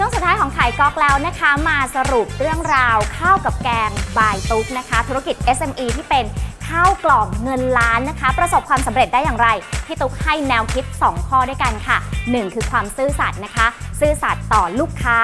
ช่วงสุดท้ายของขายก๊อกแล้วนะคะ มาสรุปเรื่องราวข้าวกับแกงบายตุ๊กนะคะ ธุรกิจ SME ที่เป็นข้าวกล่องเงินล้านนะคะ ประสบความสำเร็จได้อย่างไร พี่ตุ๊กให้แนวคิด 2 ข้อด้วยกันค่ะ 1 คือความซื่อสัตย์นะคะ ซื่อสัตย์ต่อลูกค้า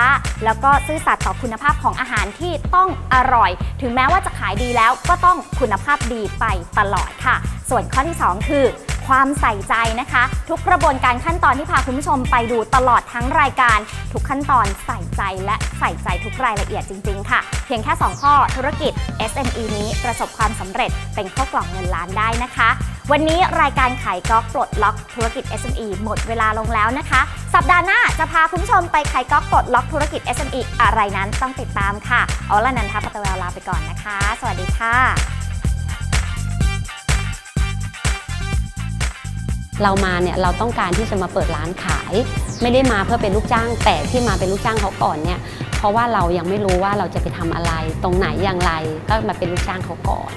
แล้วก็ซื่อสัตย์ต่อคุณภาพของอาหารที่ต้องอร่อย ถึงแม้ว่าจะขายดีแล้วก็ต้องคุณภาพดีไปตลอดค่ะ ส่วนข้อที่ 2 คือ ความใส่ใจนะคะ ทุกกระบวนการขั้นตอนที่พาคุณผู้ชมไปดูตลอดทั้งรายการ ทุกขั้นตอนใส่ใจและใส่ใจทุกรายละเอียดจริง ๆ ค่ะ เพียงแค่ 2 ข้อธุรกิจ SME นี้ประสบความสำเร็จเป็นข้อกล่องเงินล้านได้นะคะ วันนี้รายการขายก๊อกปลดล็อกธุรกิจ SME หมดเวลาลงแล้วนะคะ สัปดาห์หน้าจะพาคุณผู้ชมไปขายก๊อกปลดล็อกธุรกิจ SME อะไรนั้นต้องติดตามค่ะเอาละนันทปัตตวลลาไปก่อนนะคะ สวัสดีค่ะ เรามาเนี่ยเราต้องการที่จะมาเปิดร้านขาย ไม่ได้มาเพื่อเป็นลูกจ้าง แต่ที่มาเป็นลูกจ้างเขาก่อนเนี่ยเพราะว่าเรายังไม่รู้ว่าเราจะไปทำอะไร ตรงไหนอย่างไรก็มาเป็นลูกจ้างเขาก่อน